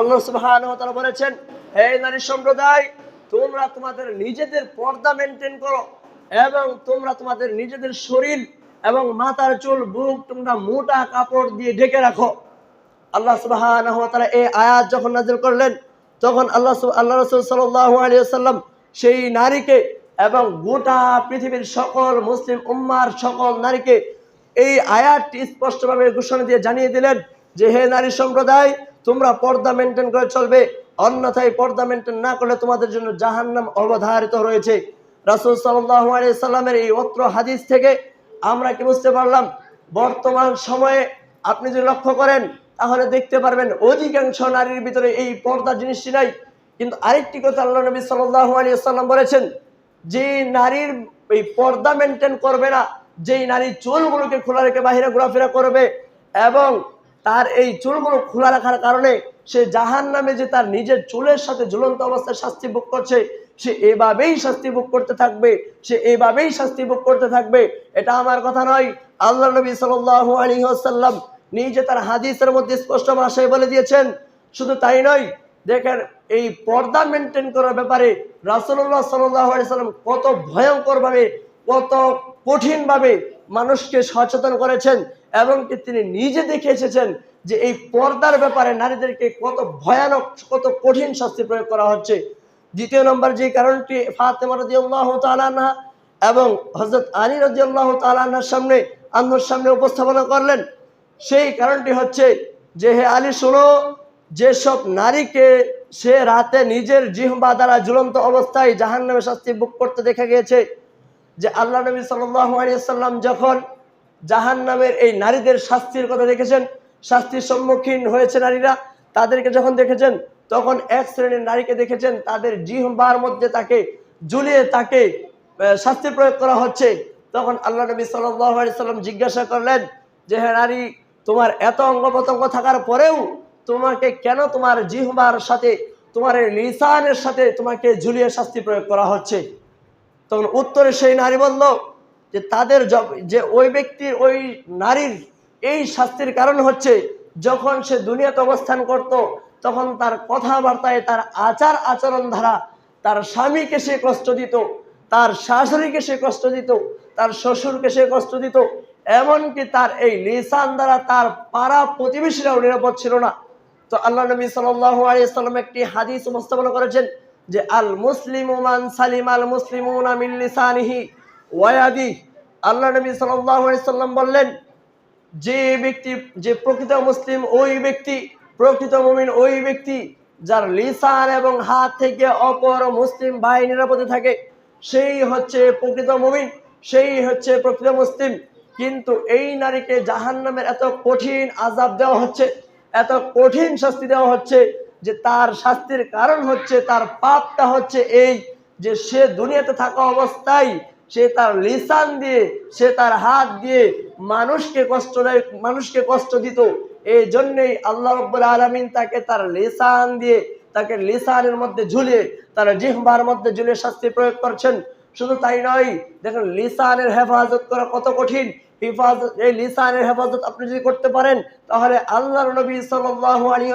আল্লাহ সুবহানাহু ওয়া তাআলা বলেছেন, হে নারী সম্প্রদায়, তোমরা তোমাদের নিজেদের পর্দা মেনটেন করো এবং তোমরা তোমাদের নিজেদের শরীর এবং মাথার চুল, বুক তোমরা মোটা কাপড় দিয়ে ঢেকে রাখো। আল্লাহ সুবহানাহু ওয়া তাআলা এই আয়াত যখন নাযিল করলেন, তখন আল্লাহ আল্লাহ রাসূল সাল্লাল্লাহু আলাইহি ওয়াসাল্লাম সেই নারীকে এবং গোটা পৃথিবীর সকল মুসলিম উম্মার সকল নারীকে এই আয়াতটি স্পষ্টভাবে ঘোষণা দিয়ে জানিয়ে দিলেন যে, হে নারী সম্প্রদায় তোমরা পর্দা মেনটেন করে চলবে, অন্যথায় পর্দা মেনটেন না করলে তোমাদের জন্য জাহান্নাম অবধারিত রয়েছে। রাসূল সাল্লামের এই অত্র হাদিস থেকে আমরা কি বুঝতে পারলাম? বর্তমান সময়ে আপনি যদি লক্ষ্য করেন, তাহলে দেখতে পারবেন অধিকাংশ নারীর ভিতরে এই পর্দা জিনিসটি নাই। কিন্তু আরেকটি কথা আল্লাহ নবী সাল্লাল্লাহু আলাইহি সাল্লাম বলেছেন, যে নারীর এই পর্দা মেনটেন করবে না, যেই নারী চুলগুলোকে খোলা রেখে বাহিরে ঘোরাফেরা করবে এবং তার এই চুলগুলো খোলা রাখার কারণে সে জাহান নামে যে তার নিজের চুলের সাথে ঝুলন্ত অবস্থায় শাস্তি ভোগ করছে, সে এভাবেই শাস্তি ভোগ করতে থাকবে, সে এভাবেই শাস্তি ভোগ করতে থাকবে, এটা আমার কথা নয়। আল্লাহ নবী সাল্লাল্লাহু আলাইহি ওয়াসাল্লাম নিজে তার হাদিসের মধ্যে স্পষ্ট ভাষায় বলে দিয়েছেন, শুধু তাই নয়, দেখেন এই পর্দা মেনটেন করার ব্যাপারে রাসুল্লাহ সাল্লাম কত ভয়ঙ্করভাবে, কত কঠিনভাবে মানুষকে সচেতন করেছেন। এবং কি তিনি নিজে দেখে এসেছেন যে এই পর্দার ব্যাপারে নারীদেরকে কত ভয়ানক, কত কঠিন শাস্তি প্রয়োগ করা হচ্ছে। দ্বিতীয় নম্বর যে কারণটি, ফাতেমা রাদিয়াল্লাহু তাআলা আনহা এবং হযরত আলী রাদিয়াল্লাহু তাআলা আনহার সামনে আল্লাহর সামনে উপস্থাপনা করলেন। সেই কারণটি হচ্ছে যে, হে আলী, শোনো, যেসব নারীকে সে রাতে নিজের জিহ্বা দ্বারা ঝুলন্ত অবস্থায় জাহান্নামে শাস্তি ভোগ করতে দেখা গিয়েছে, যে আল্লাহ নবী সাল্লাম যখন জাহান নামের এই নারীদের শাস্তির কথা দেখেছেন, শাস্তির সম্মুখীন হয়েছে নারীরা। তাদেরকে যখন দেখেছেন, তখন এক শ্রেণির নারীকে দেখেছেন, তাদের জিহ্বার মধ্যে তাকে ঝুলিয়ে তাকে শাস্তি প্রয়োগ করা হচ্ছে। তখন আল্লাহ নবী সাল্লাম জিজ্ঞাসা করলেন যে হ্যাঁ নারী, তোমার এত অঙ্গ প্রত্যঙ্গ থাকার পরেও তোমাকে কেন তোমার জিহ্বার সাথে, তোমার লিসানের সাথে তোমাকে ঝুলিয়ে শাস্তি প্রয়োগ করা হচ্ছে? তখন উত্তরে সেই নারী বলল যে তাদের যে ওই ব্যক্তির ওই নারীর এই শাস্তির কারণ হচ্ছে যখন সে দুনিয়াতে অবস্থান করত, তখন তার কথাবার্তায় তার আচার আচরণ ধারা, তার স্বামীকে সে কষ্ট দিত, তার শাশুড়িকে সে কষ্ট দিত, তার শ্বশুরকে সে কষ্ট দিত, এমনকি তার এই লিসান দ্বারা তার পাড়া প্রতিবেশীরাও নিরাপদ ছিল না। তো আল্লাহ নবী সাল্লাল্লাহু আলাইহি সাল্লাম একটি হাদিস উপস্থাপনা করেছেন যে আল মুসলিম সালিম আল মুসলিম ওয়া ইয়াদিহি আল্লাহ নবী সাল্লাম বললেন, যে ব্যক্তি, যে প্রকৃত মুসলিম ওই ব্যক্তি, প্রকৃত মুমিন ওই ব্যক্তি, যার লিসান এবং হাত থেকে অপর মুসলিম ভাই নিরাপদে থাকে, সেই হচ্ছে প্রকৃত মুমিন, সেই হচ্ছে প্রকৃত মুসলিম। কিন্তু এই নারীকে জাহান্নামের এত কঠিন আজাব দেওয়া হচ্ছে, এত কঠিন শাস্তি দেওয়া হচ্ছে, যে তার শাস্তির কারণ হচ্ছে, তার পাপটা হচ্ছে এই যে সে দুনিয়াতে থাকা অবস্থায় সে তার লিসান দিয়ে, সে তার হাত দিয়ে মানুষকে কষ্ট দেয়, মানুষকে কষ্ট দিত। এই জন্যই আল্লাহ রব্বুল আলমিন তাকে তার লিসান দিয়ে, তাকে লিসানের মধ্যে ঝুলিয়ে, তার জিহ্বার মধ্যে ঝুলিয়ে শাস্তি প্রয়োগ করছেন। শুধু তাই নয়, দেখেন, লিসানের হেফাজত করা কত কঠিন। হেফাজত, এই লিসানের হেফাজত আপনি যদি করতে পারেন, তাহলে আল্লাহর নবী সাল্লাল্লাহু আলাইহি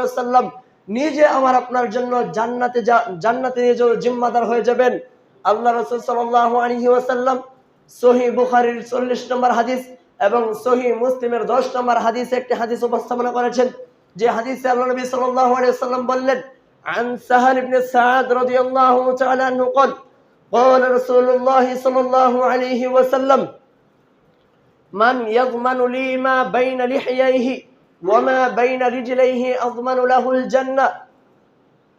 নিজে আমার আপনার জন্য জান্নাতে জান্নাতে নিয়ে জিম্মাদার হয়ে যাবেন। আল্লাহ রসুল সাল্লাল্লাহু আলাইহি ওয়াসাল্লাম সহি বুখারীর চল্লিশ নম্বর হাদিস এবং সহি মুসলিমের দশ নম্বর হাদিসে একটি হাদিস উপস্থাপনা করেছেন যে হাদিসে আল্লাহ নবী সাল্লাল্লাহু আলাইহি ওয়াসাল্লাম বললেন عن سهل بن سعد رضي الله تعالى عنه قال قال رسول الله صلى الله عليه وسلم من يضمن لي ما بين لحييه وما بين رجليه أضمن له الجنة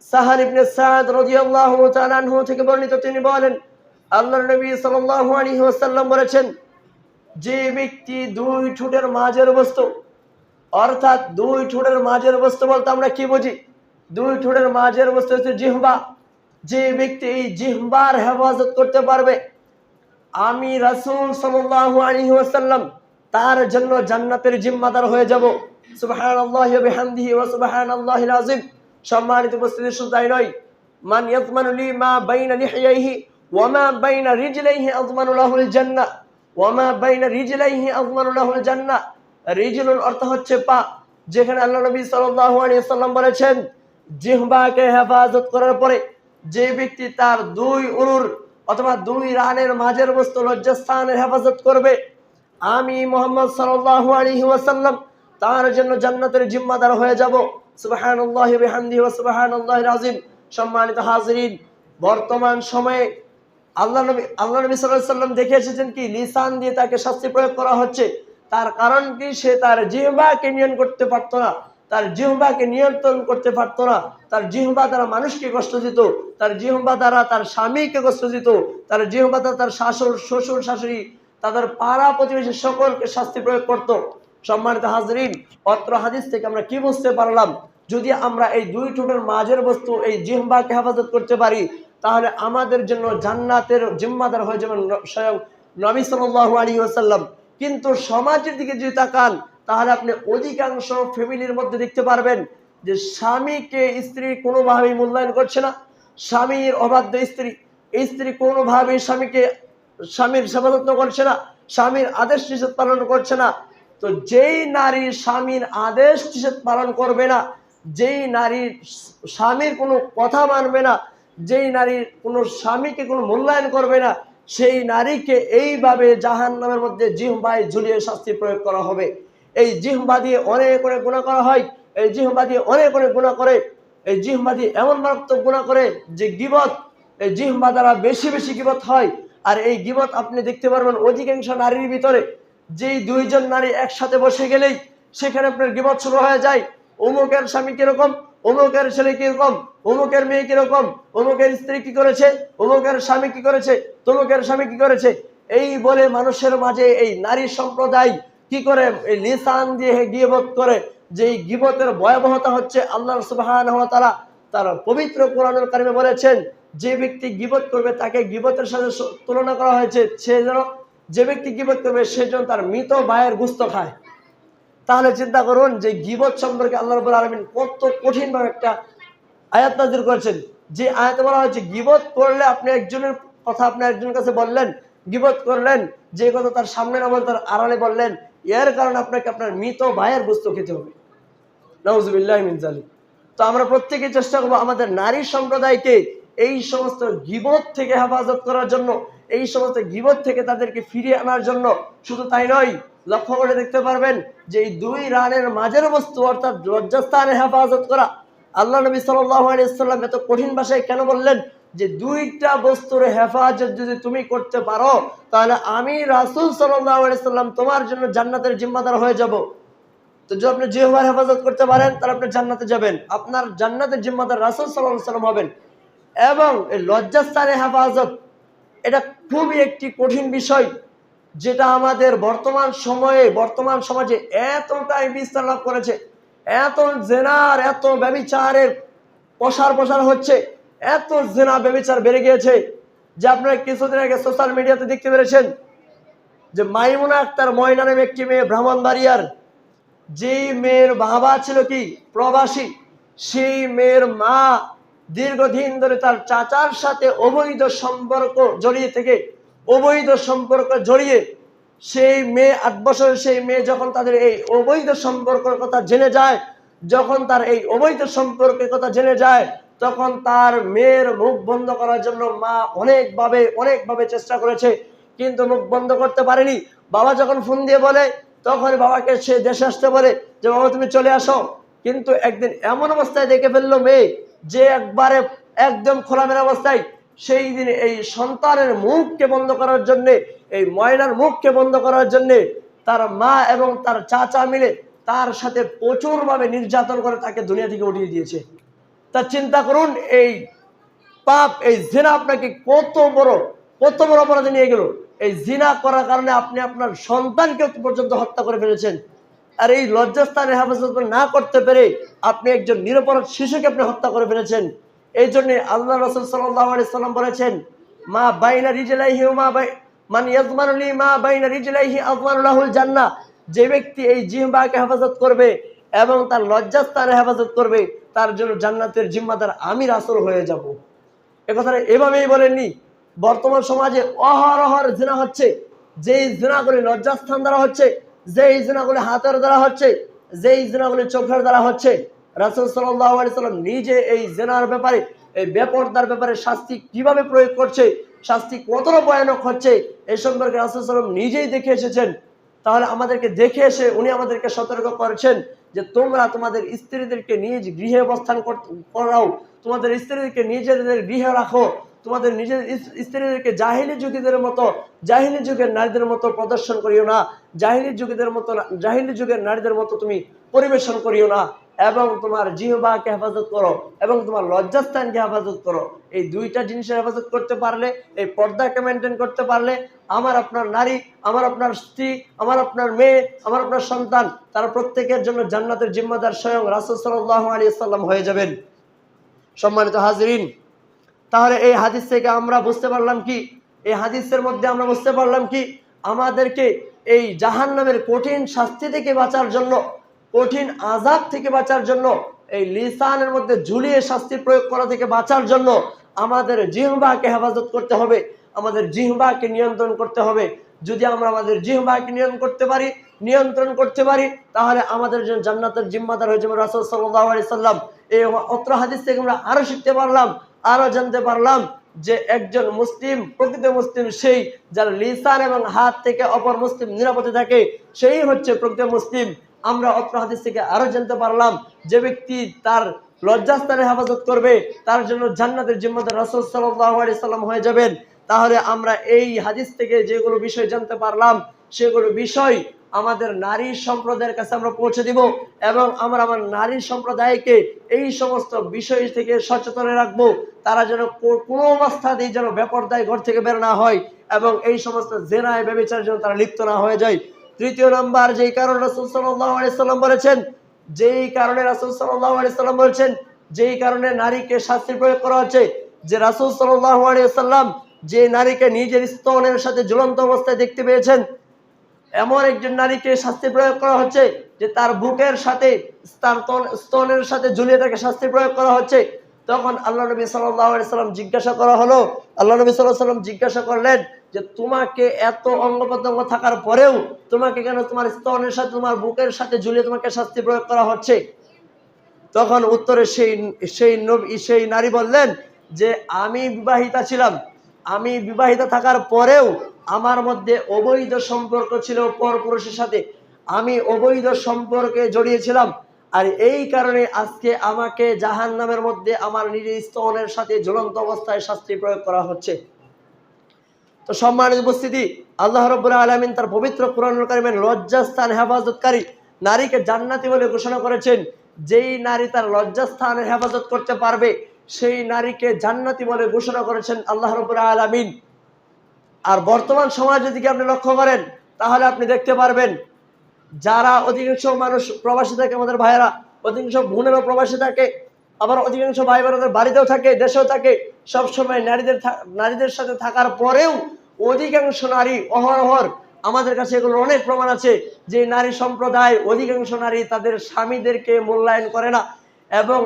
সাহার ইবনে সাদ রাদিয়াল্লাহু তাআলা আনহু থেকে বর্ণিত তিনি বলেন, আল্লাহর নবী সাল্লাল্লাহু আলাইহি ওয়াসাল্লাম বলেছেন, যে ব্যক্তি দুই ঠোঁটের মাঝের বস্তু, অর্থাৎ দুই ঠোঁটের মাঝের বস্তু বলতে আমরা কি বুঝি? দুই ঠোঁটের মাঝের বস্তু হচ্ছে জিহ্বা। যে ব্যক্তি এই জিহ্বার হেফাজত করতে পারবে, আমি রাসূল সাল্লাল্লাহু আলাইহি ওয়াসাল্লাম তার জন্য জান্নাতের জিম্মাদার হয়ে যাব। সুবহানাল্লাহি ওয়া বিহামদিহি ওয়া সুবহানাল্লাহিল আযীম। সম্মানিত উপস্থিতি শুধু তাই নয়, মান ইয়াতমানু লি মা বাইনা লিহিয়াইহি ওয়া মা বাইনা রিজলাইহি আযমানু লাহুল জান্নাহ। ওয়া মা বাইনা রিজলাইহি আযমানু লাহুল জান্নাহ। রিজলুল অর্থ হচ্ছে পা, যেখানে আল্লাহ নবী সাল্লাল্লাহু আলাইহি ওয়াসাল্লাম বলেছেন, জিহ্বাকে হেফাজত করার পরে যে ব্যক্তি তার দুই উরুর অথবা দুই রানের মাঝের বস্তু লজ্জাস্থানের হেফাজত করবে, আমি মোহাম্মদ সাল্লাল্লাহু আলাইহি ওয়াসাল্লাম তার জন্য জান্নাতের জিম্মাদার হয়ে যাব। সুবহানাল্লাহি বিহামদিহি ওয়া সুবহানাল্লাহিল আযীম। সম্মানিত হাজিরিন, বর্তমান সময়ে আল্লাহ নবী আল্লাহ নবী আলাইহি সাল্লাম দেখে এসেছেন কি? লিসান দিয়ে তাকে শাস্তি প্রয়োগ করা হচ্ছে। তার কারণ কি? সে তার জিহ্বাকে নিয়ন্ত্রণ করতে পারতো না। তার জিহ্বাকে নিয়ন্ত্রণ করতে পারতো না। তার জিহ্বা দ্বারা মানুষকে কষ্ট দিত। তার জিহ্বা দ্বারা তার স্বামীকে কষ্ট দিত। তার জিহ্বা দ্বারা তার শাশুর শ্বশুর, শাশুড়ি, তাদের পাড়া প্রতিবেশী সকলকে শাস্তি প্রয়োগ করত। সম্মানিত হাজরিন, অত্র হাদিস থেকে আমরা কি বুঝতে পারলাম? যদি আমরা এই দুই ঠোঁটের মাঝের বস্তু, এই জিহ্বাকে হেফাজত করতে পারি, তাহলে আমাদের জন্য জান্নাতের জিম্মাদার হয়ে যাবেন স্বয়ং নবী সাল্লাল্লাহু আলাইহি ওয়াসাল্লাম। কিন্তু সমাজের দিকে যদি তাকান, তাহলে আপনি অধিকাংশ ফ্যামিলির মধ্যে দেখতে পারবেন যে স্বামীকে স্ত্রী কোনোভাবেই মূল্যায়ন করছে না। স্বামীর অবাধ্য স্ত্রী স্ত্রী কোনোভাবেই স্বামীকে, স্বামীর সেবা যত্ন করছে না, স্বামীর আদেশ নিষেধ পালন করছে না। তো যেই নারী স্বামীর আদেশ নিষেধ পালন করবে না যেই নারীর স্বামীর কোনো কথা মানবে না, যেই নারীর কোনো স্বামীকে কোনো মূল্যায়ন করবে না, সেই নারীকে এইভাবে জাহান নামের মধ্যে জিহ্বায় ঝুলিয়ে শাস্তি প্রয়োগ করা হবে। এই জিহ্বা দিয়ে অনেক অনেক গুণা করা হয়, এই জিহ্বা দিয়ে অনেক অনেক গুণা করে, এই জিহ্বা দিয়ে এমন মারাত্মক গুণা করে যে গিবত, এই জিহ্বা দ্বারা বেশি বেশি গিবত হয়। আর এই গিবত আপনি দেখতে পারবেন অধিকাংশ নারীর ভিতরে, যেই দুইজন নারী একসাথে বসে গেলেই সেখানে আপনার গিবত শুরু হয়ে যায়। অমুকের স্বামী কীরকম? অমুকের ছেলে কীরকম? অমুকের মেয়ে কীরকম? অমুকের স্ত্রী কি করেছে? অমুকের স্বামী কি করেছে? তমুকের স্বামী কি করেছে? এই বলে মানুষের মাঝে এই নারী সম্প্রদায় কি করে? এই দিয়ে গিবত করে। যে গিবতের ভয়াবহতা হচ্ছে আল্লাহ সুবহানাহু ওয়া তাআলা তার পবিত্র কোরআনুল কারিমে বলেছেন, যে ব্যক্তি গিবত করবে তাকে গিবতের সাথে তুলনা করা হয়েছে, সে যেন যে ব্যক্তি গিবত করবে সে যেন তার মৃত ভাইয়ের গুস্ত খায়। তাহলে চিন্তা করুন যে গিবত সম্পর্কে আল্লাহ রাব্বুল আলামিন কত কঠিন ভাবে একটা আয়াত নাজির করেছেন। যে আয়াতে বলা হয়েছে, গিবত করলে আপনি একজনের কথা আপনি একজনের কাছে বললেন, গিবত করলেন, যে কথা তার সামনে না তার আড়ালে বললেন, এর কারণে আপনাকে আপনার মৃত ভাইয়ের বস্তু খেতে হবে। নওয়াজবিল্লাহ তো আমরা প্রত্যেকে চেষ্টা করব আমাদের নারী সম্প্রদায়কে এই সমস্ত গিবত থেকে হেফাজত করার জন্য, এই সমস্ত গিবত থেকে তাদেরকে ফিরিয়ে আনার জন্য। শুধু তাই নয় লক্ষ্য করে দেখতে পারবেন যে এই দুই রানের মাঝের বস্তু, অর্থাৎ লজ্জাস্থানে হেফাজত করা। আল্লাহ নবী সাল্লাম এত কঠিন ভাষায় কেন বললেন যে দুইটা বস্তুর হেফাজত যদি তুমি করতে পারো, তাহলে আমি রাসুল সাল্লাম তোমার জন্য জান্নাতের জিম্মাদার হয়ে যাব। তো যদি আপনি জিহ্বার হেফাজত করতে পারেন, তাহলে আপনি জান্নাতে যাবেন। আপনার জান্নাতের জিম্মাদার রাসুল সাল্লাম হবেন। এবং এই লজ্জাস্থানে হেফাজত, এটা খুবই একটি কঠিন বিষয়। যেটা আমাদের বর্তমান সময়ে, বর্তমান সমাজে এতটাই বিস্তার লাভ করেছে, এত জেনার, এত ব্যবিচারের প্রসার প্রসার হচ্ছে, এত জেনা ব্যবিচার বেড়ে গিয়েছে যে আপনারা কিছুদিন আগে সোশ্যাল মিডিয়াতে দেখতে পেরেছেন যে মাইমুনা আক্তার ময়না নামে একটি মেয়ে ব্রাহ্মণবাড়িয়ার যেই মেয়ের বাবা ছিল কি? প্রবাসী। সেই মেয়ের মা দীর্ঘদিন ধরে তার চাচার সাথে অবৈধ সম্পর্ক জড়িয়ে থেকে অবৈধ সম্পর্ক জড়িয়ে সেই মেয়ে, আট বছরের সেই মেয়ে যখন তাদের এই অবৈধ সম্পর্কের কথা জেনে যায়, যখন তার এই অবৈধ সম্পর্কের কথা জেনে যায়, তখন তার মেয়ের মুখ বন্ধ করার জন্য মা অনেকভাবে অনেকভাবে চেষ্টা করেছে, কিন্তু মুখ বন্ধ করতে পারেনি। বাবা যখন ফোন দিয়ে বলে, তখন বাবাকে সে দেশে আসতে বলে যে, বাবা, তুমি চলে আসো। কিন্তু একদিন এমন অবস্থায় দেখে ফেলল মেয়ে যে, একবারে একদম খোলামেলা অবস্থায় সেই দিন এই সন্তানের মুখকে বন্ধ করার জন্য, এই ময়নার মুখকে বন্ধ করার জন্য তার মা এবং তার চাচা মিলে তার সাথে প্রচুরভাবে নির্যাতন করে তাকে দুনিয়া থেকে উঠিয়ে দিয়েছে। তা চিন্তা করুন, এই পাপ, এই জিনা আপনাকে কত বড় কত বড় অপরাধে নিয়ে গেল। এই জিনা করার কারণে আপনি আপনার সন্তানকে পর্যন্ত হত্যা করে ফেলেছেন। আর এই লজ্জাস্থানে হেফাজত না করতে পেরে আপনি একজন নিরপরাধ শিশুকে আপনি হত্যা করে ফেলেছেন। এই জন্য আল্লাহ রসুল সাল্লাম বলেছেন, মা বাইনা রিজলাইহি মা বাই, মান ইয়াজমানুলি মা বাইনা রিজলাইহি আজমানুল্লাহুল জান্নাহ। যে ব্যক্তি এই জিহ্বাকে হেফাজত করবে এবং তার লজ্জাস্থানে হেফাজত করবে, তার জন্য জান্নাতের জিম্মাদার আমি রাসূল হয়ে যাব। এ এভাবেই বলেননি। বর্তমান সমাজে অহরহর জিনা হচ্ছে, যেই জিনাগুলি লজ্জাস্থান দ্বারা হচ্ছে, যেই জিনাগুলি হাতের দ্বারা হচ্ছে, যেই জিনাগুলি চোখের দ্বারা হচ্ছে রাসুল সাল্লাহ আলি সাল্লাম নিজে এই জেনার ব্যাপারে, এই বেপরদার ব্যাপারে শাস্তি কীভাবে প্রয়োগ করছে, শাস্তি কতটা ভয়ানক হচ্ছে এই সম্পর্কে রাসুল সাল্লাম নিজেই দেখে এসেছেন। তাহলে আমাদেরকে দেখে এসে উনি আমাদেরকে সতর্ক করেছেন যে তোমরা তোমাদের স্ত্রীদেরকে নিজ গৃহে অবস্থান কর- করাও। তোমাদের স্ত্রীদেরকে নিজেদের গৃহে রাখো। তোমাদের নিজের স্ত্রীদেরকে জাহিলি যুগীদের মতো, জাহিলি যুগের নারীদের মতো প্রদর্শন করিও না। জাহিলি যুগীদের মতো না- জাহিলি যুগের নারীদের মতো তুমি পরিবেশন করিও না। এবং তোমার জিহবাকে হেফাজত করো, এবং তোমার লজ্জাস্থানকে হেফাজত করো। এই দুইটা জিনিসের হেফাজত করতে পারলে, এই পর্দাকে মেনটেন করতে পারলে, আমার আপনার নারী, আমার আপনার স্ত্রী, আমার আপনার মেয়ে, আমার আপনার সন্তান, তারা প্রত্যেকের জন্য জান্নাতের জিম্মাদার স্বয়ং রাসুল সাল্লাহ আলী সাল্লাম হয়ে যাবেন। সম্মানিত হাজরিন, তাহলে এই হাদিস থেকে আমরা বুঝতে পারলাম কি? এই হাদিসের মধ্যে আমরা বুঝতে পারলাম কি? আমাদেরকে এই জাহান নামের কঠিন শাস্তি থেকে বাঁচার জন্য কঠিন আজাব থেকে বাঁচার জন্য, এই লিসানের মধ্যে ঝুলিয়ে শাস্তি প্রয়োগ করা থেকে বাঁচার জন্য আমাদের জিহ্বাকে হেফাজত করতে হবে, আমাদের জিহ্বাকে নিয়ন্ত্রণ করতে হবে। যদি আমরা আমাদের জিহ্বাকে নিয়ন্ত্রণ করতে পারি, নিয়ন্ত্রণ করতে পারি, তাহলে আমাদের জন্য জান্নাতের জিম্মাদার হয়ে যাবে রাসুল সাল্লাহ সাল্লাম। এই অত্র হাদিস থেকে আমরা আরও শিখতে পারলাম, আরও জানতে পারলাম যে একজন মুসলিম, প্রকৃত মুসলিম সেই যার লিসান এবং হাত থেকে অপর মুসলিম নিরাপদে থাকে, সেই হচ্ছে প্রকৃত মুসলিম। আমরা অত্র হাদিস থেকে আরও জানতে পারলাম যে ব্যক্তি তার লজ্জাস্থানে হেফাজত করবে, তার জন্য জান্নাতের জিম্মাদার রাসুল সাল্লাম হয়ে যাবেন। তাহলে আমরা এই হাদিস থেকে যেগুলো বিষয় জানতে পারলাম, সেগুলো বিষয় আমাদের নারী সম্প্রদায়ের কাছে আমরা পৌঁছে দিব এবং আমরা আমার নারী সম্প্রদায়কে এই সমস্ত বিষয় থেকে সচেতন রাখব। তারা যেন কোনো অবস্থাতেই যেন বেপরদায় ঘর থেকে বের না হয় এবং এই সমস্ত জেনায় ব্যবচার যেন তারা লিপ্ত না হয়ে যায়। তৃতীয় নাম্বার, যেই কারণে রাসুল সাল্লাহ আলাইসাল্লাম বলেছেন, যেই কারণে রাসুল সাল্লাহ আলাইসাল্লাম বলেছেন, যেই কারণে নারীকে শাস্তি প্রয়োগ করা হচ্ছে, যে রাসুল সাল্লাহ আলাইসাল্লাম যে নারীকে নিজের স্তনের সাথে ঝুলন্ত অবস্থায় দেখতে পেয়েছেন, এমন একজন নারীকে শাস্তি প্রয়োগ করা হচ্ছে, যে তার বুকের সাথে তার তন- স্তনের সাথে ঝুলিয়ে তাকে শাস্তি প্রয়োগ করা হচ্ছে। তখন আল্লাহ নবী সাল্লাম জিজ্ঞাসা করা হলো, আল্লাহ নবী সাল্লাহ সাল্লাম জিজ্ঞাসা করলেন যে তোমাকে এত অঙ্গ প্রত্যঙ্গ থাকার পরেও তোমাকে কেন তোমার স্তনের সাথে, তোমার বুকের সাথে ঝুলিয়ে তোমাকে শাস্তি প্রয়োগ করা হচ্ছে? তখন উত্তরে সেই সেই সেই নারী বললেন যে, আমি বিবাহিতা ছিলাম। আমি বিবাহিতা থাকার পরেও আমার মধ্যে অবৈধ সম্পর্ক ছিল পরপুরুষের সাথে। আমি অবৈধ সম্পর্কে জড়িয়েছিলাম আর এই কারণে আজকে আমাকে জাহান নামের মধ্যে আমার নিজের স্তনের সাথে ঝুলন্ত অবস্থায় শাস্তি প্রয়োগ করা হচ্ছে। তো সম্মানের উপস্থিতি, আল্লাহ রব্বুল আলমিন তার পবিত্র কোরআনুল কারিমের লজ্জাস্থান হেফাজতকারী নারীকে জান্নাতি বলে ঘোষণা করেছেন। যেই নারী তার লজ্জাস্থানের হেফাজত করতে পারবে, সেই নারীকে জান্নাতি বলে ঘোষণা করেছেন আল্লাহ রব্বুল আলমিন। আর বর্তমান সমাজ যদি আপনি লক্ষ্য করেন, তাহলে আপনি দেখতে পারবেন, যারা অধিকাংশ মানুষ প্রবাসী থাকে আমাদের ভাইয়েরা, অধিকাংশ বোনেরও প্রবাসী থাকে, আবার অধিকাংশ ভাই বোনদের বাড়িতেও থাকে, দেশেও থাকে সবসময় নারীদের নারীদের সাথে থাকার পরেও অধিকাংশ নারী অহরহর। আমাদের কাছে এগুলো অনেক প্রমাণ আছে যে নারী সম্প্রদায় অধিকাংশ নারী তাদের স্বামীদেরকে মূল্যায়ন করে না এবং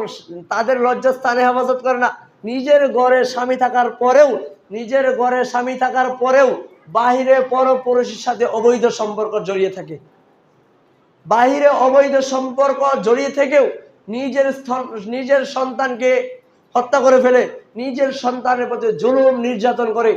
তাদের লজ্জাস্থানে হেফাজত করে না। নিজের ঘরে স্বামী থাকার পরেও, নিজের ঘরে স্বামী থাকার পরেও বাহিরে পরপুরুষের সাথে অবৈধ সম্পর্ক জড়িয়ে থাকে। বাহিরে অবৈধ সম্পর্ক জড়িয়ে থেকেও নিজের নিজের সন্তানকে হত্যা করে ফেলে। নিজের সন্তানের প্রতি জুলুম নির্যাতন করে,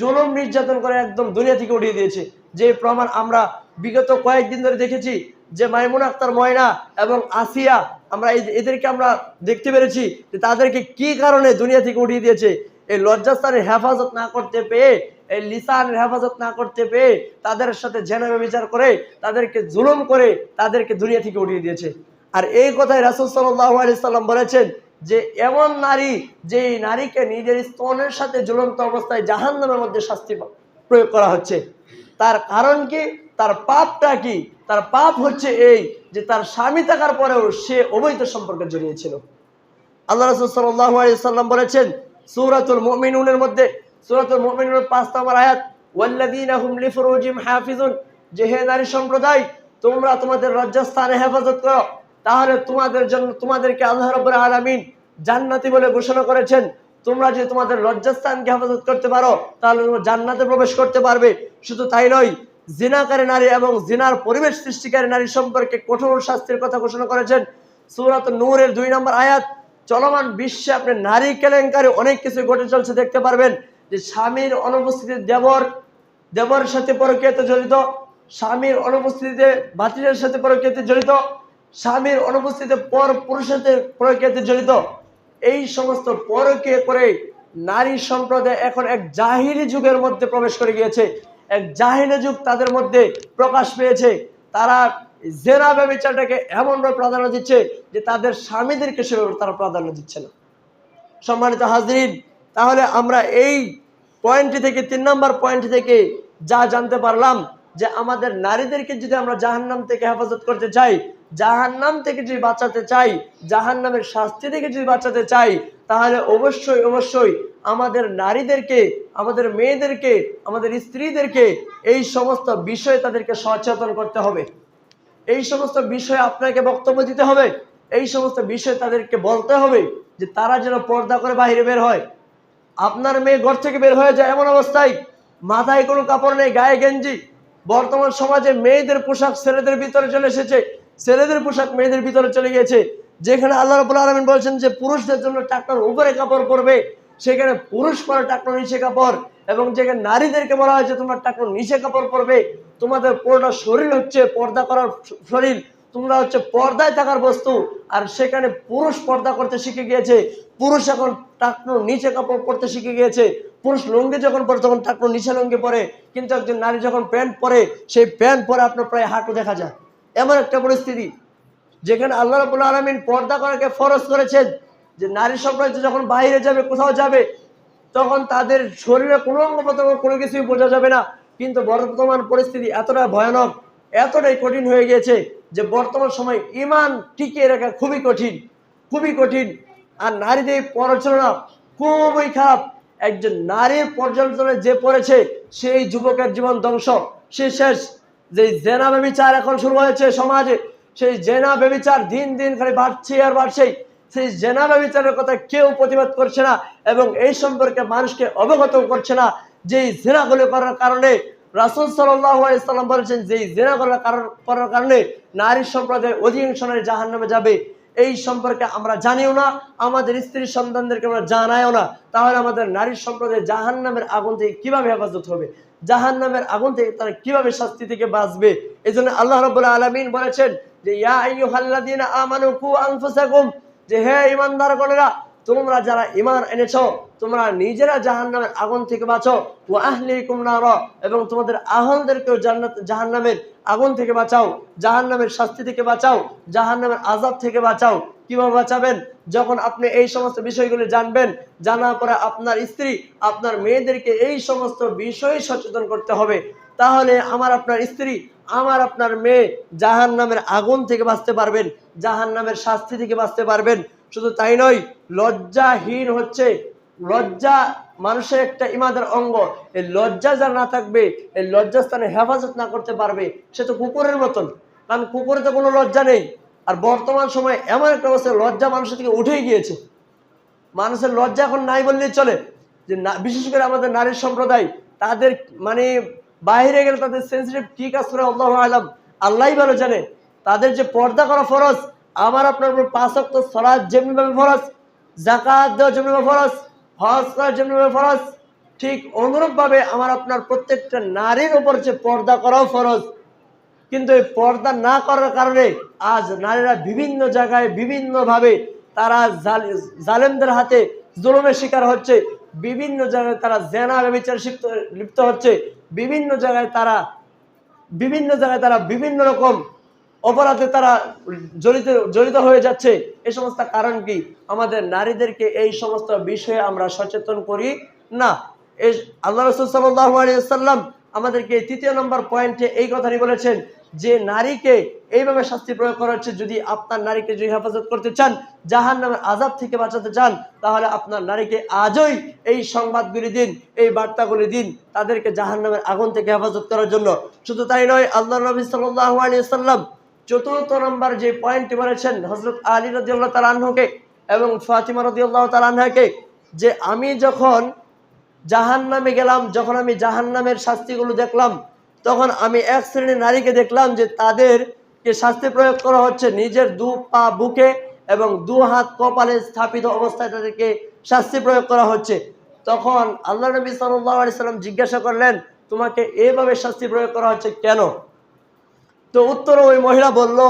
জুলুম নির্যাতন করে একদম দুনিয়া থেকে উঠিয়ে দিয়েছে। যে প্রমাণ আমরা বিগত কয়েকদিন ধরে দেখেছি যে মাইমুন আক্তার ময়না এবং আসিয়া, আমরা এদেরকে আমরা দেখতে পেরেছি যে তাদেরকে কি কারণে দুনিয়া থেকে উঠিয়ে দিয়েছে। এই লজ্জাস্থানের হেফাজত না করতে পেয়ে, এই লিসানের হেফাজত না করতে পেয়ে তাদের সাথে জেনাবে বিচার করে, তাদেরকে জুলুম করে তাদেরকে দুনিয়া থেকে উঠিয়ে দিয়েছে। আর এই কথাই রাসুল সাল্লাম বলেছেন যে এমন নারী যে নারীকে নিজের স্তনের সাথে ঝুলন্ত অবস্থায় জাহান নামের মধ্যে শাস্তি প্রয়োগ করা হচ্ছে। তার কারণ কি? তার পাপটা কি? তার পাপ হচ্ছে এই যে তার স্বামী থাকার পরেও সে অবৈধ সম্পর্কে জড়িয়েছিল। আল্লাহ রসুল সাল্লাম বলেছেন, সূরাতুল মুমিনুনের মধ্যে, সূরাতুল মুমিনুনের পাঁচ নম্বর আয়াত যে হে নারী সম্প্রদায়, তোমরা তোমাদের লজ্জাস্থানে হেফাজত করো। তাহলে তোমাদের জন্য, তোমাদেরকে আল্লাহ রাব্বুল আলামিন জান্নাতি বলে ঘোষণা করেছেন। তোমরা যদি তোমাদের লজ্জাস্থানকে হেফাজত করতে পারো, তাহলে তোমরা জান্নাতে প্রবেশ করতে পারবে। শুধু তাই নয়, জিনাকারী নারী এবং জিনার পরিবেশ সৃষ্টিকারী নারী সম্পর্কে কঠোর শাস্তির কথা ঘোষণা করেছেন। সুরাত নূরের দুই নম্বর আয়াত, চলমান বিশ্বে আপনি নারী কেলেঙ্কারি অনেক কিছু ঘটে চলছে, দেখতে পারবেন যে স্বামীর অনুপস্থিতিতে দেবর, দেবরের সাথে পরকীয়াতে জড়িত, স্বামীর অনুপস্থিতিতে ভাতিজের সাথে পরকীয়াতে জড়িত স্বামীর অনুপস্থিতিতে পর পুরুষের সাথে পরকীয়াতে জড়িত। এই সমস্ত পরকীয় করে নারী সম্প্রদায় এখন এক জাহিরি যুগের মধ্যে প্রবেশ করে গিয়েছে। এক জাহিলি যুগ তাদের মধ্যে প্রকাশ পেয়েছে। তারা জেনা ব্যবচারটাকে এমনভাবে প্রাধান্য দিচ্ছে যে তাদের স্বামীদেরকে সেভাবে তারা প্রাধান্য দিচ্ছে না। সম্মানিত হাজরিন, তাহলে আমরা এই পয়েন্টটি থেকে, তিন নম্বর পয়েন্ট থেকে যা জানতে পারলাম যে আমাদের নারীদেরকে যদি আমরা জাহান্নাম থেকে হেফাজত করতে চাই জাহান্নাম থেকে যদি বাঁচাতে চাই, জাহান্নামের শাস্তি থেকে যদি বাঁচাতে চাই, তাহলে অবশ্যই অবশ্যই আমাদের নারীদেরকে, আমাদের মেয়েদেরকে, আমাদের স্ত্রীদেরকে এই সমস্ত বিষয়ে তাদেরকে সচেতন করতে হবে। এই সমস্ত বিষয়ে আপনাকে বক্তব্য দিতে হবে। এই সমস্ত বিষয়ে তাদেরকে বলতে হবে যে তারা যেন পর্দা করে বাইরে বের হয়। আপনার মেয়ে ঘর থেকে বের হয়ে যায় এমন অবস্থায়, মাথায় কোনো কাপড় নেই, গায়ে গেঞ্জি। বর্তমান সমাজে মেয়েদের পোশাক ছেলেদের ভিতরে চলে এসেছে। ছেলেদের পোশাক মেয়েদের ভিতরে চলে গিয়েছে। যেখানে আল্লাহ রবুল আলমিন বলছেন যে, পুরুষদের জন্য টাকটার উপরে কাপড় পরবে, সেখানে পুরুষ পরে টাকটার নিচে কাপড় এবং যেখানে নারীদেরকে বলা হয়েছে তোমরা টাকটার নিচে কাপড় পরবে, তোমাদের পুরোটা শরীর হচ্ছে পর্দা করার শরীর। তোমরা হচ্ছে পর্দায় থাকার বস্তু। আর সেখানে পুরুষ পর্দা করতে শিখে গিয়েছে। পুরুষ এখন টাকনোর নিচে কাপড় পরতে শিখে গিয়েছে, পুরুষ লুঙ্গি যখন পরে, তখন টাকনোর নিচে লুঙ্গি পরে। কিন্তু একজন নারী যখন প্যান্ট পরে, সেই প্যান্ট পরে আপনার প্রায় হাঁটু দেখা যায়। এমন একটা পরিস্থিতি যেখানে আল্লাহ রাবুল আলমিন পর্দা করাকে ফরজ করেছেন যে নারী সম্প্রদায় যখন বাইরে যাবে, কোথাও যাবে, তখন তাদের শরীরে কোনো অঙ্গ প্রত্যঙ্গ কোনো কিছুই বোঝা যাবে না। কিন্তু বর্তমান পরিস্থিতি এতটা ভয়ানক, এতটাই কঠিন হয়ে গিয়েছে যে বর্তমান সময় ইমান টিকিয়ে রাখা খুবই কঠিন খুবই কঠিন। আর নারীদের পরিচালনা খুবই খারাপ। একজন নারীর পর্যালোচনায় যে পড়েছে, সেই যুবকের জীবন ধ্বংস, সে শেষ। যে জেনা ব্যবিচার এখন শুরু হয়েছে সমাজে, সেই জেনা ব্যবিচার দিন দিন খালি বাড়ছে আর বাড়ছেই। সেই জেনা ব্যবিচারের কথা কেউ প্রতিবাদ করছে না এবং এই সম্পর্কে মানুষকে অবগত করছে না যে জেনাগুলো করার কারণে রাসুল সাল্লাম বলেছেন যে জেনাগুলো কারণ- করার কারণে নারী সম্প্রদায়ের অধিকাংশ নারী জাহান নামে যাবে। এই সম্পর্কে আমরা জানিও না, আমাদের স্ত্রী সন্তানদেরকে আমরা জানাইও না। তাহলে আমাদের নারী সম্প্রদায় জাহান নামের আগুন থেকে কীভাবে হেফাজত হবে? জাহান নামের আগুন থেকে তারা কীভাবে শাস্তি থেকে বাঁচবে? এই জন্য আল্লাহ রবুল্লা আলমিন বলেছেন যে যে, হে ইমানদারগণেরা তোমরা যারা ইমান এনেছো, তোমরা নিজেরা জাহান্নামের আগুন থেকে বাঁচো। ও আহলিকুম নার এবং তোমাদের আহলদেরকেও জান্নাত, জাহান্নামের আগুন থেকে বাঁচাও, জাহান্নামের শাস্তি থেকে বাঁচাও, জাহান্নামের আজাব থেকে বাঁচাও। কীভাবে বাঁচাবেন? যখন আপনি এই সমস্ত বিষয়গুলি জানবেন, জানার পরে আপনার স্ত্রী, আপনার মেয়েদেরকে এই সমস্ত বিষয়ে সচেতন করতে হবে। তাহলে আমার আপনার স্ত্রী, আমার আপনার মেয়ে জাহান নামের আগুন থেকে বাঁচতে পারবেন জাহান নামের শাস্তি থেকে বাঁচতে পারবেন। শুধু তাই নয়, লজ্জাহীন হচ্ছে, লজ্জা মানুষের একটা ইমাদের অঙ্গ। এই লজ্জা যার না থাকবে, এই লজ্জাস্থানে হেফাজত না করতে পারবে, সে তো কুকুরের মতন। কারণ কুকুরে তো কোনো লজ্জা নেই। আর বর্তমান সময়ে এমন একটা অবস্থা, লজ্জা মানুষের থেকে উঠেই গিয়েছে। মানুষের লজ্জা এখন নাই বললেই চলে। যে না- বিশেষ করে আমাদের নারীর সম্প্রদায়, তাদের মানে বাইরে গেলে তাদের সেন্সিটিভ কি কাজ করে, আল্লাহ আলাম। আল্লাহ ভালো জানে। তাদের যে পর্দা করা ফরজ, আমার আপনার উপর পাঁচ অক্ট সরাজ যেমনিভাবে ফরজ জাকাত দেওয়া যেমনিভাবে ফরজ, হজ করা যেমনিভাবে ফরজ, ঠিক অনুরূপভাবে আমার আপনার প্রত্যেকটা নারীর উপর যে পর্দা করাও ফরজ। কিন্তু এই পর্দা না করার কারণে আজ নারীরা বিভিন্ন জায়গায় বিভিন্নভাবে তারা জাল- জালেমদের হাতে জুলুমের শিকার হচ্ছে। বিভিন্ন জায়গায় তারা জেনা বিচার লিপ্ত হচ্ছে। বিভিন্ন জায়গায় তারা, বিভিন্ন জায়গায় তারা বিভিন্ন রকম অপরাধে তারা জড়িত জড়িত হয়ে যাচ্ছে। এই সমস্ত কারণ কি? আমাদের নারীদেরকে এই সমস্ত বিষয়ে আমরা সচেতন করি না। এই আল্লাহ রসুল সাল্লাম আমাদেরকে তৃতীয় নম্বর পয়েন্টে এই কথাটি বলেছেন যে নারীকে এইভাবে শাস্তি প্রয়োগ করা হচ্ছে, যদি আপনার নারীকে যদি হেফাজত করতে চান জাহান নামের আজাব থেকে বাঁচাতে চান, তাহলে আপনার নারীকে আজই এই সংবাদগুলি দিন, এই বার্তাগুলি দিন তাদেরকে জাহান নামের আগুন থেকে হেফাজত করার জন্য। শুধু তাই নয় আল্লাহ নবী সাল্লাম চতুর্থ নম্বর যে পয়েন্টটি বলেছেন হজরত আলী রদিউল্লাহ তালাহকে এবং ফাতিমা রদিউল্লাহ তালাহাকে যে আমি যখন জাহান নামে গেলাম, যখন আমি জাহান নামের শাস্তিগুলো দেখলাম, তখন আমি এক শ্রেণির নারীকে দেখলাম যে তাদের কে শাস্তি প্রয়োগ করা হচ্ছে নিজের দু পা বুকে এবং দু হাত কপালে স্থাপিত অবস্থায় তাদেরকে শাস্তি প্রয়োগ করা হচ্ছে। তখন আল্লাহ নবী সাল্লাহ সাল্লাম জিজ্ঞাসা করলেন, তোমাকে এভাবে শাস্তি প্রয়োগ করা হচ্ছে কেন? তো উত্তর ওই মহিলা বলল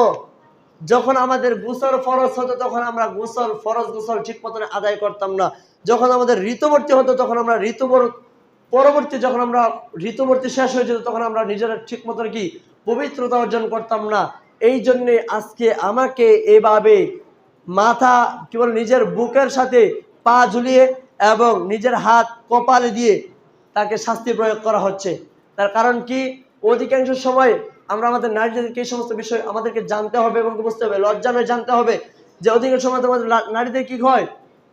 যখন আমাদের গুসল ফরজ হতো, তখন আমরা গুসল ফরজ গুসল ঠিক মতন আদায় করতাম না। যখন আমাদের ঋতুবর্তী হতো, তখন আমরা ঋতুবর, পরবর্তী যখন আমরা ঋতুবর্তী শেষ হয়ে যেত, তখন আমরা নিজেরা ঠিক মতন কি পবিত্রতা অর্জন করতাম না। এই জন্যে আজকে আমাকে এভাবে মাথা, কি বলে, নিজের বুকের সাথে পা ঝুলিয়ে এবং নিজের হাত কপালে দিয়ে তাকে শাস্তি প্রয়োগ করা হচ্ছে। তার কারণ কি? অধিকাংশ সময় আমরা আমাদের নারীদেরকে এই সমস্ত বিষয় আমাদেরকে জানতে হবে এবং বুঝতে হবে, লজ্জা নয়, জানতে হবে যে অধিকাংশ সময় তোমাদের নারীদের কি হয়?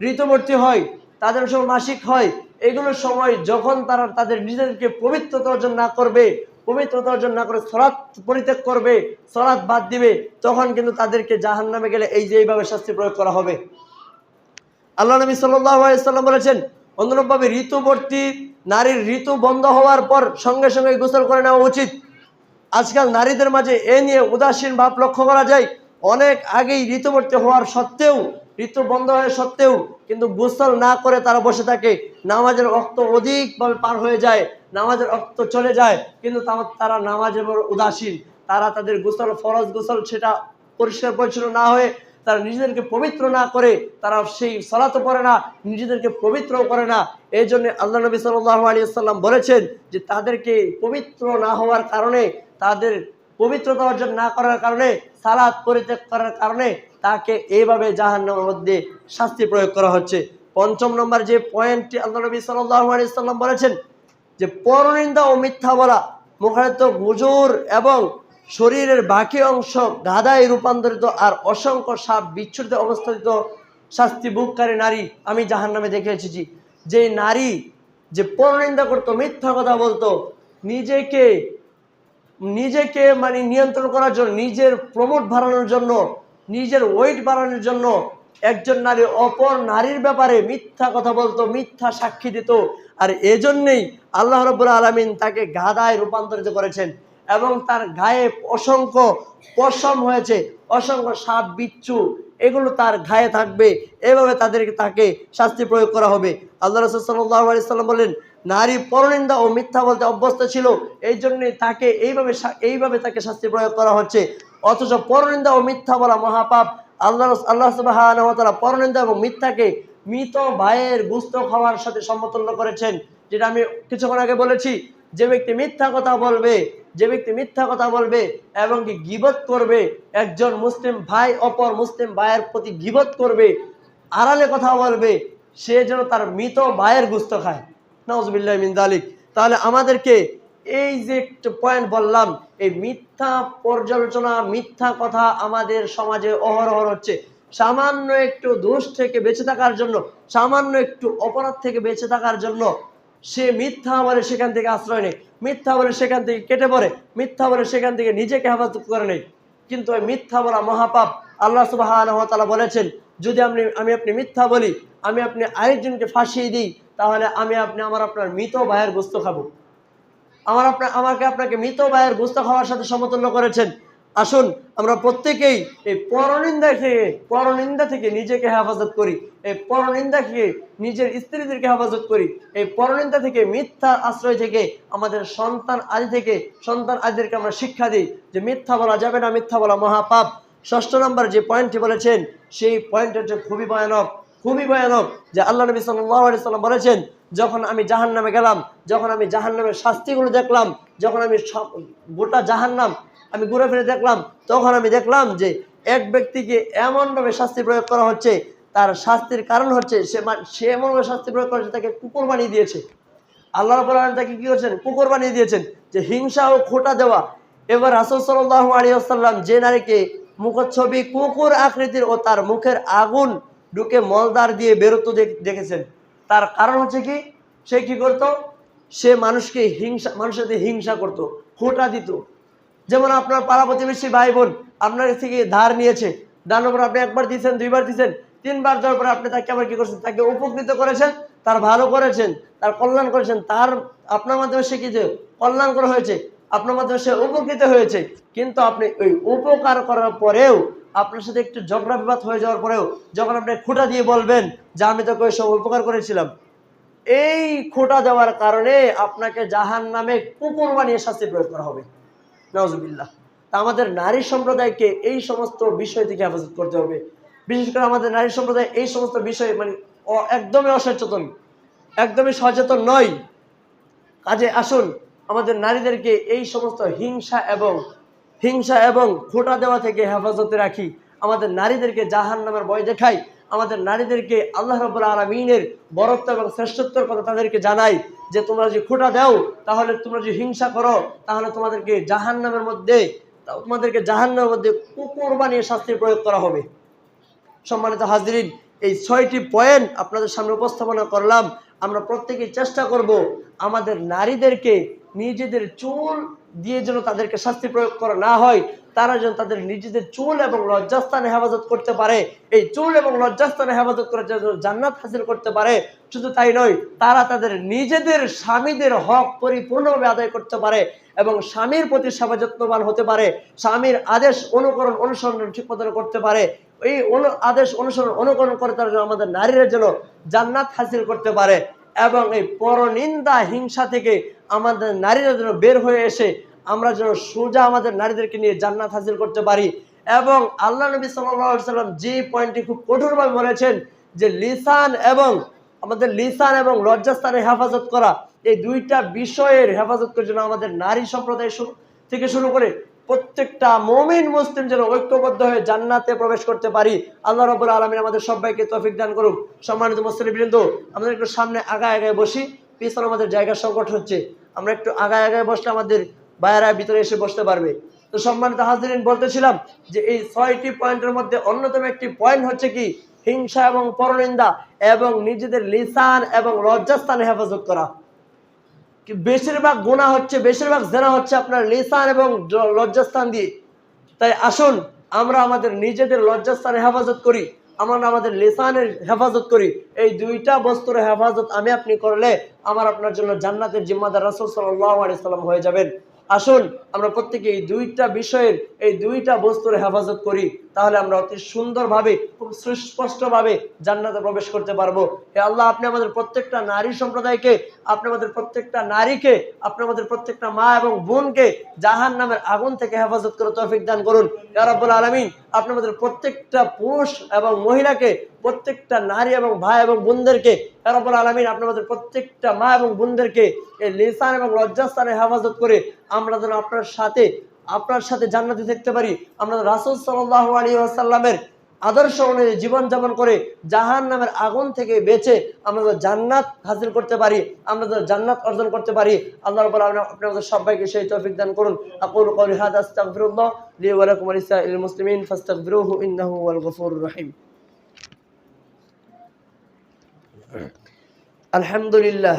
ঋতুবর্তী হয়, তাদের সময় মাসিক হয় এগুলোর সময় যখন তারা তাদের নিজেদেরকে পবিত্রতা অর্জন না করবে, পবিত্রতা অর্জন না করে সরাত পরিত্যাগ করবে সরাত বাদ দিবে, তখন কিন্তু তাদেরকে জাহান নামে গেলে এই যে এইভাবে শাস্তি প্রয়োগ করা হবে। আল্লাহ নবী সাল্লাম বলেছেন, অনুরূপভাবে ঋতুবর্তী নারীর ঋতু বন্ধ হওয়ার পর সঙ্গে সঙ্গে গোসল করে নেওয়া উচিত। আজকাল নারীদের মাঝে এ নিয়ে উদাসীন ভাব লক্ষ্য করা যায়। অনেক আগেই ঋতুবর্তী হওয়ার সত্ত্বেও, ঋতু বন্ধ হওয়ার সত্ত্বেও কিন্তু গোসল না করে তারা বসে থাকে। নামাজের রক্ত অধিকভাবে পার হয়ে যায়, নামাজের রক্ত চলে যায়, কিন্তু তারা নামাজের উদাসীন। তারা তাদের গোসল, ফরজ গোসল সেটা পরিষ্কার পরিচ্ছন্ন না হয়ে তারা নিজেদেরকে পবিত্র না করে, তারা সেই সলাতো পড়ে না, নিজেদেরকে পবিত্র করে না। এই জন্য আল্লাহ নবী সাল্লাহ আলী সাল্লাম বলেছেন যে তাদেরকে পবিত্র না হওয়ার কারণে তাদের পবিত্রতা অর্জন না করার কারণে সালাদ পরিত্যাগ করার কারণে তাকে এইভাবে জাহান্নামের মধ্যে শাস্তি প্রয়োগ করা হচ্ছে। পঞ্চম নম্বর যে পয়েন্টটি আল্লাহ নবী সাল্লাম বলেছেন, যে পরনিন্দা ও মিথ্যা বলা, মুখায়ত গুজুর এবং শরীরের বাকি অংশ গাদায় রূপান্তরিত আর অসংখ্য সাপ বিচ্ছুরিত অবস্থিত শাস্তি ভোগকারী নারী আমি জাহান নামে দেখে এসেছি। যে নারী যে পরনিন্দা করতো, মিথ্যা কথা বলতো, নিজেকে নিজেকে মানে নিয়ন্ত্রণ করার জন্য, নিজের প্রমোট বাড়ানোর জন্য, নিজের ওয়েট বাড়ানোর জন্য একজন নারী অপর নারীর ব্যাপারে মিথ্যা কথা বলতো, মিথ্যা সাক্ষী দিত। আর এজন্যেই আল্লাহ রব্বুল আলমিন তাকে গাদায় রূপান্তরিত করেছেন এবং তার গায়ে অসংখ্য পশম হয়েছে, অসংখ্য সাপ, বিচ্ছু, এগুলো তার গায়ে থাকবে। এভাবে তাদেরকে তাকে শাস্তি প্রয়োগ করা হবে। আল্লাহ রসুল সাল্লাহ সাল্লাম বলেন নারী পরনিন্দা ও মিথ্যা বলতে অভ্যস্ত ছিল। এই জন্যই তাকে এইভাবে এইভাবে তাকে শাস্তি প্রয়োগ করা হচ্ছে। অথচ পরনিন্দা ও মিথ্যা বলা মহাপাপ। আল্লাহ আল্লাহ সুবাহ পরনিন্দা এবং মিথ্যাকে মৃত ভাইয়ের গুস্ত খাওয়ার সাথে সমতুল্য করেছেন, যেটা আমি কিছুক্ষণ আগে বলেছি। যে ব্যক্তি মিথ্যা কথা বলবে, যে ব্যক্তি মিথ্যা কথা বলবে এবং কি গিবত করবে, একজন মুসলিম ভাই অপর মুসলিম ভাইয়ের প্রতি গিবত করবে, আড়ালে কথা বলবে, সে যেন তার মৃত ভাইয়ের গুস্ত খায়। দালিক। তাহলে আমাদেরকে এই যে পয়েন্ট বললাম, এই মিথ্যা পর্যালোচনা, মিথ্যা কথা আমাদের সমাজে অহরহ হচ্ছে। সামান্য একটু দোষ থেকে বেঁচে থাকার জন্য, সামান্য একটু অপরাধ থেকে বেঁচে থাকার জন্য সে মিথ্যা বলে সেখান থেকে আশ্রয় নেই মিথ্যা বলে সেখান থেকে কেটে পড়ে। মিথ্যা বলে সেখান থেকে নিজেকে হেফাজত করে নেই কিন্তু ওই মিথ্যা বলা মহাপাপ আল্লাহ সুবাহ বলেছেন, যদি আপনি আমি আপনি মিথ্যা বলি, আমি আপনি আরেকজনকে ফাঁসিয়ে দিই তাহলে আমি আপনি আমার আপনার মৃত ভাইয়ের গোস্ত খাব। আমার আপনার আমাকে আপনাকে মৃত ভাইয়ের গোস্ত খাওয়ার সাথে সমতুল্য করেছেন। আসুন, আমরা প্রত্যেকেই এই পরনিন্দা খেয়ে, পরনিন্দা থেকে নিজেকে হেফাজত করি। এই পরনিন্দা খেয়ে নিজের স্ত্রীদেরকে হেফাজত করি। এই পরনিন্দা থেকে মিথ্যা আশ্রয় থেকে আমাদের সন্তান আদি থেকে, সন্তান আদিদেরকে আমরা শিক্ষা দিই যে মিথ্যা বলা যাবে না, মিথ্যা বলা মহাপাপ। ষষ্ঠ নম্বর যে পয়েন্টটি বলেছেন, সেই পয়েন্ট হচ্ছে খুবই ভয়ানক। খুবই ভয়ানক যে আল্লাহ নবী সাল্লাম বলেছেন, যখন আমি জাহান নামে গেলাম, যখন আমি জাহান নামের শাস্তিগুলো দেখলাম, যখন আমি গোটা জাহান্নাম আমি ঘুরে ফিরে দেখলাম, তখন আমি দেখলাম যে এক ব্যক্তিকে এমনভাবে শাস্তি প্রয়োগ করা হচ্ছে, তার শাস্তির কারণ হচ্ছে সে সে এমনভাবে শাস্তি প্রয়োগ করেছে, তাকে কুকুর বানিয়ে দিয়েছে। আল্লাহ রাব্বুল আলামিন তাকে কি করছেন? কুকুর বানিয়ে দিয়েছেন, যে হিংসা ও খোটা দেওয়া। এবার রাসূল সাল্লাল্লাহু আলাইহি ওয়াসাল্লাম যে নারীকে মুখচ্ছবি কুকুর আকৃতির ও তার মুখের আগুন ঢুকে মলদার দিয়ে বেরোতো দেখ- দেখেছেন। তার কারণ হচ্ছে কি? সে কি করত? সে মানুষকে হিংসা, মানুষের হিংসা করত, খোটা দিত। যেমন আপনার পাড়া প্রতিবেশী ভাই বোন আপনার থেকে ধার নিয়েছে দান উপর আপনি একবার দিয়েছেন দুইবার দিয়েছেন তিনবার দেওয়ার পরে আপনি তাকে আবার কি করছেন? তাকে উপকৃত করেছেন, তার ভালো করেছেন, তার কল্যাণ করেছেন। তার আপনার মাধ্যমে সে কি যে কল্যাণ করা হয়েছে, আপনার মাধ্যমে সে উপকৃত হয়েছে। কিন্তু আপনি ওই উপকার করার পরেও আপনার সাথে একটু ঝগড়া বিবাদ হয়ে যাওয়ার পরেও যখন আপনি খুঁটা দিয়ে বলবেন যে আমি তোকে ওই সব উপকার করেছিলাম, এই খোটা দেওয়ার কারণে আপনাকে জাহান নামে কুকুর বানিয়ে শাস্তি প্রয়োগ করা হবে। নজবিল্লাহ তা আমাদের নারী সম্প্রদায়কে এই সমস্ত বিষয় থেকে হেফাজত করতে হবে। বিশেষ করে আমাদের নারী সম্প্রদায় এই সমস্ত বিষয়ে মানে একদমই অসচেতন, একদমই সচেতন নয়। কাজে আসুন, আমাদের নারীদেরকে এই সমস্ত হিংসা এবং হিংসা এবং খোটা দেওয়া থেকে হেফাজতে রাখি। আমাদের নারীদেরকে জাহান নামের ভয় দেখাই। আমাদের নারীদেরকে আল্লাহ রবুল্লা আলমিনের বরত্ব এবং শ্রেষ্ঠত্বর কথা তাদেরকে জানাই যে, তোমরা যে খোটা দাও, তাহলে তোমরা যে হিংসা করো, তাহলে তোমাদেরকে জাহান নামের মধ্যে, তোমাদেরকে জাহান নামের মধ্যে কুকুর বানিয়ে শাস্তির প্রয়োগ করা হবে। সম্মানিত হাজরিন, এই ছয়টি পয়েন্ট আপনাদের সামনে উপস্থাপনা করলাম। আমরা প্রত্যেকেই চেষ্টা করব আমাদের নারীদেরকে নিজেদের চুল দিয়ে যেন তাদেরকে শাস্তি প্রয়োগ করা না হয়, তারা যেন তাদের নিজেদের চুল এবং লজ্জাস্থানে হেফাজত করতে পারে। এই চুল এবং লজ্জাস্থানে হেফাজত করে যেন জান্নাত হাসিল করতে পারে, শুধু তাই নয়, তারা তাদের নিজেদের স্বামীদের হক পরিপূর্ণভাবে আদায় করতে পারে এবং স্বামীর প্রতি সেবা যত্নবান হতে পারে, স্বামীর আদেশ অনুকরণ অনুসরণ ঠিক মতো করতে পারে। এই আদেশ অনুসরণ অনুকরণ করে তারা আমাদের নারীরা যেন জান্নাত হাসিল করতে পারে। এবং এই পরনিন্দা হিংসা থেকে আমাদের নারীরা যেন বের হয়ে এসে আমরা যেন সোজা আমাদের নারীদেরকে নিয়ে জান্নাত হাসিল করতে পারি। এবং আল্লাহ নবী সাল্লাম যে পয়েন্টটি খুব কঠোরভাবে বলেছেন যে লিসান এবং আমাদের লিসান এবং লজ্জাস্থানে হেফাজত করা, এই দুইটা বিষয়ের হেফাজত করার জন্য আমাদের নারী সম্প্রদায় থেকে শুরু করে প্রত্যেকটা মমিন মুসলিম যেন ঐক্যবদ্ধ হয়ে জান্নাতে প্রবেশ করতে পারি। আল্লাহ রবুল আলমিন আমাদের সবাইকে তৌফিক দান করুক। সম্মানিত মুসলিম বৃন্দ আমাদের একটু সামনে আগায় আগায় বসি। পিছনে আমাদের জায়গা সংকট হচ্ছে। আমরা একটু আগায় আগায় বসলে আমাদের বাইরা ভিতরে এসে বসতে পারবে। তো সম্মানিত হাজরিন, বলতেছিলাম যে এই ছয়টি পয়েন্টের মধ্যে অন্যতম একটি পয়েন্ট হচ্ছে কি? হিংসা এবং পরনিন্দা এবং নিজেদের লিসান এবং লজ্জাস্থানে হেফাজত করা। বেশিরভাগ গুণা হচ্ছে, বেশিরভাগ জেনা হচ্ছে আপনার লিসান এবং লজ্জাস্থান দিয়ে। তাই আসুন, আমরা আমাদের নিজেদের লজ্জাস্থানে হেফাজত করি, আমরা আমাদের লিসানের হেফাজত করি। এই দুইটা বস্তুর হেফাজত আমি আপনি করলে আমার আপনার জন্য জান্নাতের জিম্মাদার রাসুল সাল্লাহ হয়ে যাবেন। আসুন, আমরা প্রত্যেকে এই দুইটা বিষয়ের, এই দুইটা বস্তুর হেফাজত করি। তাহলে আমরা অতি সুন্দরভাবে, খুব সুস্পষ্টভাবে জান্নাতে প্রবেশ করতে পারব। হে আল্লাহ, আপনি আমাদের প্রত্যেকটা নারী সম্প্রদায়কে, আপনি আমাদের প্রত্যেকটা নারীকে, আপনি আমাদের প্রত্যেকটা মা এবং বোনকে জাহান নামের আগুন থেকে হেফাজত করে তৌফিক দান করুন। ইয়া রাব্বুল আলামিন, আপনি আমাদের প্রত্যেকটা পুরুষ এবং মহিলাকে, প্রত্যেকটা নারী এবং ভাই এবং বোনদেরকে, ইয়া রাব্বুল আলামিন, আপনি আমাদের প্রত্যেকটা মা এবং বোনদেরকে এই লিসান এবং লজ্জাস্থানে হেফাজত করে আমরা যেন আপনার সাথে আপনার সাথে জান্নাতে দেখতে পারি। আমরা রাসুল সাল্লাহ আলী আসাল্লামের আদর্শ অনুযায়ী জীবনযাপন করে জাহান নামের আগুন থেকে বেঁচে আমরা জান্নাত হাসিল করতে পারি, আমরা জান্নাত অর্জন করতে পারি। আল্লাহ রাব্বুল আলামিন আপনি আমাদের সবাইকে সেই তৌফিক দান করুন। আকুল কওলি হাদা আস্তাগফিরুল্লাহ লি ওয়া লাকুম ওয়া লিসাইরিল মুসলিমিন ফাস্তাগফিরুহু ইন্নাহু হুয়াল গফুরুর রহিম। আলহামদুলিল্লাহ।